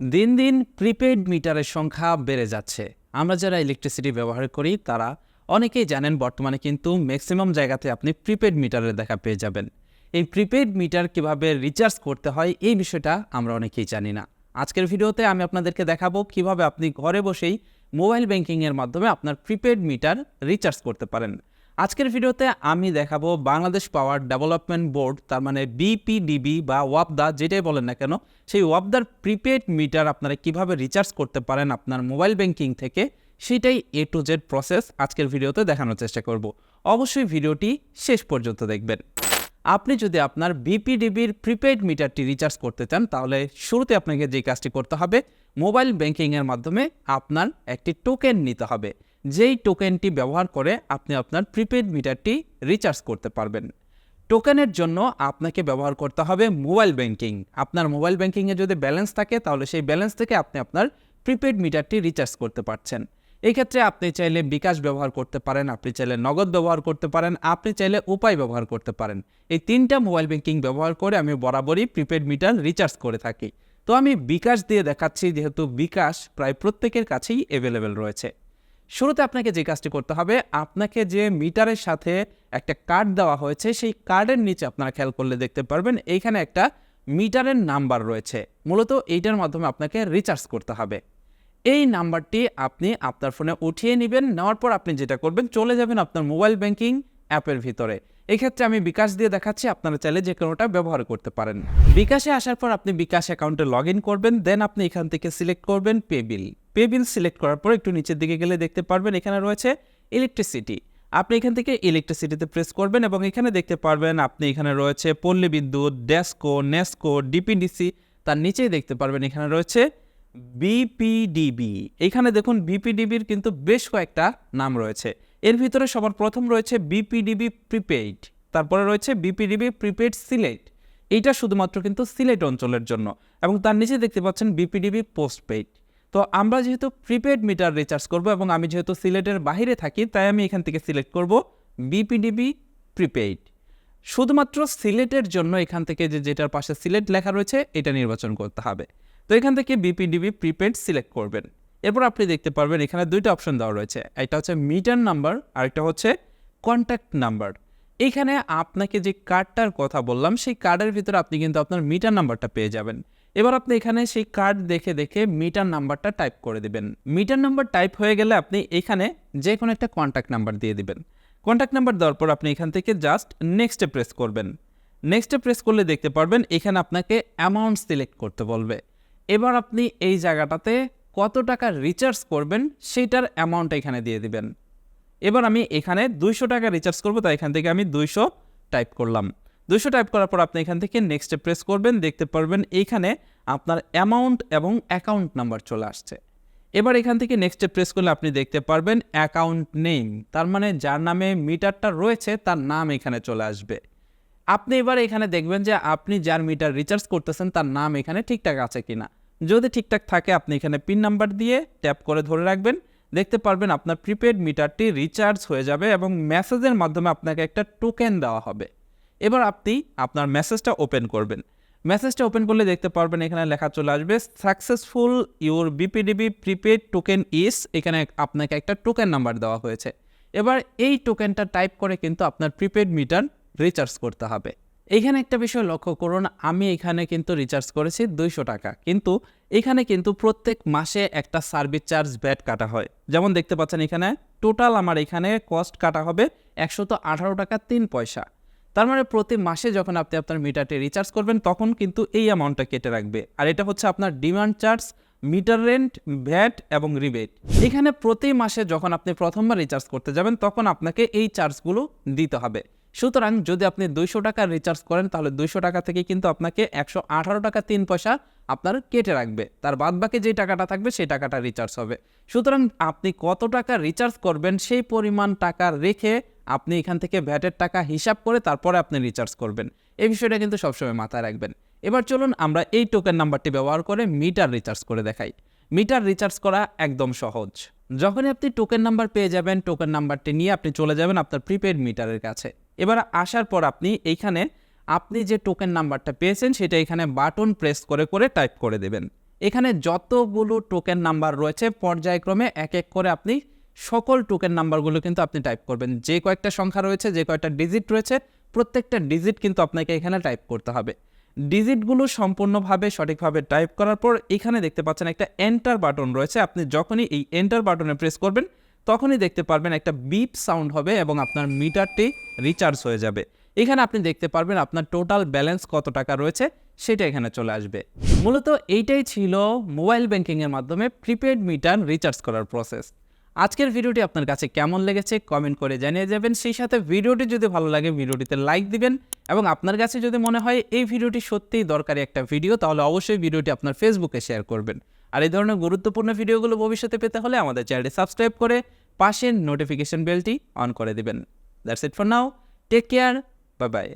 দিন দিন প্রিপেড মিটারের সংখ্যা বেড়ে যাচ্ছে। আমরা যারা ইলেকট্রিসিটি ব্যবহার করি, তারা অনেকেই জানেন বর্তমানে কিন্তু ম্যাক্সিমাম জায়গাতে আপনি প্রিপেড মিটারের দেখা পেয়ে যাবেন। এই প্রিপেড মিটার কীভাবে রিচার্জ করতে হয়, এই বিষয়টা আমরা অনেকেই জানি না। আজকের ভিডিওতে আমি আপনাদেরকে দেখাবো কীভাবে আপনি ঘরে বসেই মোবাইল ব্যাংকিংয়ের মাধ্যমে আপনার প্রিপেড মিটার রিচার্জ করতে পারেন। আজকের ভিডিওতে আমি দেখাবো বাংলাদেশ পাওয়ার ডেভেলপমেন্ট বোর্ড, তার মানে বিপিডিবি বা ওয়াপদা যেটাই বলেন না কেন, সেই ওয়াপদার প্রিপেড মিটার আপনারা কীভাবে রিচার্জ করতে পারেন আপনার মোবাইল ব্যাংকিং থেকে, সেটাই এ টু জেড প্রসেস আজকের ভিডিওতে দেখানোর চেষ্টা করব। অবশ্যই ভিডিওটি শেষ পর্যন্ত দেখবেন। আপনি যদি আপনার বিপিডিবির প্রিপেড মিটারটি রিচার্জ করতে চান, তাহলে শুরুতে আপনাকে যে কাজটি করতে হবে, মোবাইল ব্যাংকিংয়ের মাধ্যমে আপনার একটি টোকেন নিতে হবে। যেই টোকেনটি ব্যবহার করে আপনি আপনার প্রিপেড মিটারটি রিচার্জ করতে পারবেন। টোকেনের জন্য আপনাকে ব্যবহার করতে হবে মোবাইল ব্যাংকিং আপনার মোবাইল ব্যাংকিংয়ে যদি ব্যালেন্স থাকে, তাহলে সেই ব্যালেন্স থেকে আপনি আপনার প্রিপেড মিটারটি রিচার্জ করতে পারছেন। এই ক্ষেত্রে আপনি চাইলে বিকাশ ব্যবহার করতে পারেন, আপনি চাইলে নগদ ব্যবহার করতে পারেন, আপনি চাইলে উপায় ব্যবহার করতে পারেন। এই তিনটা মোবাইল ব্যাংকিং ব্যবহার করে আমি বরাবরই প্রিপেড মিটার রিচার্জ করে থাকি। তো আমি বিকাশ দিয়ে দেখাচ্ছি, যেহেতু বিকাশ প্রায় প্রত্যেকের কাছেই অ্যাভেলেবেল রয়েছে। শুরুতে আপনাকে যে কাজটি করতে হবে, আপনাকে যে মিটারের সাথে একটা কার্ড দেওয়া হয়েছে, সেই কার্ডের নিচে আপনারা খেয়াল করলে দেখতে পারবেন, এইখানে একটা মিটারের নাম্বার রয়েছে। মূলত এইটার মাধ্যমে আপনাকে রিচার্জ করতে হবে। এই নাম্বারটি আপনি আপনার ফোনে উঠিয়ে নেবেন, নেওয়ার পর আপনি যেটা করবেন, চলে যাবেন আপনার মোবাইল ব্যাংকিং অ্যাপের ভিতরে। এক্ষেত্রে আমি বিকাশ দিয়ে দেখাচ্ছি, আপনারা চাইলে যে কোনোটা ব্যবহার করতে পারেন। বিকাশে আসার পর আপনি বিকাশ অ্যাকাউন্টে লগ করবেন, দেন আপনি এখান থেকে সিলেক্ট করবেন pay bill pay bill select করার পর একটু নিচের দিকে গেলে দেখতে পারবেন, এখানে রয়েছে ইলেকট্রিসিটি আপনি এখান থেকে ইলেকট্রিসিটিতে প্রেস করবেন এবং এখানে দেখতে পারবেন আপনি এখানে রয়েছে পল্লী বিদ্যুৎ ডেস্কো নেস্কো ডিপিডিসি তার নিচেই দেখতে পারবেন এখানে রয়েছে বিপিডিবি এখানে দেখুন বিপিডিবির কিন্তু বেশ কয়েকটা নাম রয়েছে। এর ভিতরে সবার প্রথম রয়েছে বিপিডিবি প্রিপেইড, তারপরে রয়েছে বিপিডিবি প্রিপেইড সিলেট। এইটা শুধুমাত্র কিন্তু সিলেট অঞ্চলের জন্য এবং তার নিচে দেখতে পাচ্ছেন বিপিডিবি পোস্টপেইড। তো আমরা যেহেতু প্রিপেড মিটার রিচার্জ করব এবং আমি যেহেতু সিলেটের বাইরে থাকি, তাই আমি এখান থেকে সিলেক্ট করব বিপিডিবি প্রিপেইড। শুধুমাত্র সিলেটের জন্য এখান থেকে যে যেটার পাশে সিলেট লেখা রয়েছে, এটা নির্বাচন করতে হবে। তো এখান থেকে বিপিডিবি প্রিপেড সিলেক্ট করবেন। এরপর আপনি দেখতে পারবেন এখানে দুইটা অপশন দেওয়া রয়েছে। একটা হচ্ছে মিটার নাম্বার আর একটা হচ্ছে কন্ট্যাক্ট নাম্বার এখানে আপনাকে যে কার্ডটার কথা বললাম, সেই কার্ডের ভিতরে আপনি কিন্তু আপনার মিটার নাম্বারটা পেয়ে যাবেন। এবার আপনি এখানে সেই কার্ড দেখে দেখে মিটার নাম্বারটা টাইপ করে দিবেন। মিটার নাম্বার টাইপ হয়ে গেলে আপনি এখানে যে কোনো একটা কন্ট্যাক্ট নাম্বার দিয়ে দিবেন। কন্ট্যাক্ট নাম্বার দেওয়ার পর আপনি এখান থেকে জাস্ট নেক্সটে প্রেস করবেন। নেক্সটে প্রেস করলে দেখতে পারবেন এখানে আপনাকে অ্যামাউন্ট সিলেক্ট করতে বলবে। এবার আপনি এই জায়গাটাতে কত টাকা রিচার্জ করবেন সেইটার অ্যামাউন্ট এখানে দিয়ে দিবেন। এবার আমি এখানে দুইশো টাকা রিচার্জ করব, তাই এখান থেকে আমি দুইশো টাইপ করলাম। দুইশো টাইপ করার পর আপনি এখান থেকে নেক্সটে প্রেস করবেন, দেখতে পারবেন এইখানে আপনার অ্যামাউন্ট এবং অ্যাকাউন্ট নাম্বার চলে আসছে। এবার এখান থেকে নেক্সটে প্রেস করলে আপনি দেখতে পারবেন অ্যাকাউন্ট নেম তার মানে যার নামে মিটারটা রয়েছে তার নাম এখানে চলে আসবে। আপনি এবার এখানে দেখবেন যে আপনি যার মিটার রিচার্জ করতেছেন তার নাম এখানে ঠিকঠাক আছে কিনা। যদি ঠিকঠাক থাকে, আপনি এখানে পিন নাম্বার দিয়ে ট্যাপ করে ধরে রাখবেন। দেখতে পারবেন আপনার প্রিপেড মিটারটি রিচার্জ হয়ে যাবে এবং মেসেজের মাধ্যমে আপনাকে একটা টোকেন দেওয়া হবে। এবার আপনি আপনার মেসেজটা ওপেন করবেন। মেসেজটা ওপেন করলে দেখতে পারবেন এখানে লেখা চলে আসবে successful your BPDB prepaid token is এখানে আপনাকে একটা টোকেন নাম্বার দেওয়া হয়েছে। এবার এই টোকেনটা টাইপ করে কিন্তু আপনার প্রিপেড মিটার রিচার্জ করতে হবে। এখানে একটা বিষয় লক্ষ্য করুন, আমি এখানে কিন্তু রিচার্জ করেছি দুইশো টাকা। কিন্তু এখানে কিন্তু প্রত্যেক মাসে একটা সার্ভিস চার্জ ব্যাট কাটা হয়। যেমন দেখতে পাচ্ছেন এখানে টোটাল আমার এখানে কস্ট কাটা হবে একশত আঠারো টাকা তিন পয়সা। তার মানে প্রতি মাসে যখন আপনি আপনার মিটারটি রিচার্জ করবেন, তখন কিন্তু এই অ্যামাউন্টটা কেটে রাখবে। আর এটা হচ্ছে আপনার demand charge meter rent VAT এবং রিবেট এখানে প্রতি মাসে যখন আপনি প্রথমবার রিচার্জ করতে যাবেন, তখন আপনাকে এই চার্জগুলো দিতে হবে। সুতরাং যদি আপনি দুইশো টাকা রিচার্জ করেন, তাহলে দুইশো টাকা থেকে কিন্তু আপনাকে একশো আঠারো টাকা তিন পয়সা আপনার কেটে রাখবে। তার বাদ বাকি যে টাকাটা থাকবে, সেই টাকাটা রিচার্জ হবে। সুতরাং আপনি কত টাকা রিচার্জ করবেন, সেই পরিমাণ টাকা রেখে আপনি এখান থেকে ভ্যাটের টাকা হিসাব করে তারপরে আপনি রিচার্জ করবেন। এই বিষয়টা কিন্তু সবসময় মাথায় রাখবেন। এবার চলুন আমরা এই টোকেন নাম্বারটি ব্যবহার করে মিটার রিচার্জ করে দেখাই। মিটার রিচার্জ করা একদম সহজ। যখনই আপনি টোকেন নাম্বার পেয়ে যাবেন টোকেন নাম্বারটি নিয়ে আপনি চলে যাবেন আপনার প্রিপেড মিটারের কাছে। এবার আসার পর আপনি এইখানে আপনি যে টোকেন নাম্বারটা পেয়েছেন সেটা এখানে বাটন প্রেস করে করে টাইপ করে দেবেন। এখানে যতগুলো টোকেন নাম্বার রয়েছে পর্যায়ক্রমে এক এক করে আপনি সকল টোকেন নাম্বারগুলো কিন্তু আপনি টাইপ করবেন। যে কয়েকটা সংখ্যা রয়েছে, যে কয়েকটা ডিজিট রয়েছে, প্রত্যেকটা ডিজিট কিন্তু আপনাকে এখানে টাইপ করতে হবে। ডিজিটগুলো সম্পূর্ণভাবে সঠিকভাবে টাইপ করার পর এখানে দেখতে পাচ্ছেন একটা এন্টার বাটন রয়েছে। আপনি যখনই এই এন্টার বাটনে প্রেস করবেন তখনই দেখতে পারবেন একটা বিপ সাউন্ড হবে এবং আপনার মিটারটি রিচার্জ হয়ে যাবে। এখানে আপনি দেখতে পারবেন আপনার টোটাল ব্যালেন্স কত টাকা রয়েছে, সেটা এখানে চলে আসবে। মূলত এইটাই ছিল মোবাইল ব্যাংকিংয়ের মাধ্যমে প্রিপেড মিটার রিচার্জ করার প্রসেস আজকের ভিডিওটি আপনার কাছে কেমন লেগেছে কমেন্ট করে জানিয়ে যাবেন। সেই সাথে ভিডিওটি যদি ভালো লাগে, ভিডিওটিতে লাইক দিবেন এবং আপনার কাছে যদি মনে হয় এই ভিডিওটি সত্যিই দরকারি একটা ভিডিও, তাহলে অবশ্যই ভিডিওটি আপনার ফেসবুকে শেয়ার করবেন। আর এই ধরনের গুরুত্বপূর্ণ ভিডিওগুলো ভবিষ্যতে পেতে হলে আমাদের চ্যানেলটি সাবস্ক্রাইব করে পাশের নোটিফিকেশন বেলটি অন করে দেবেন। That's it for now. Take care. Bye bye.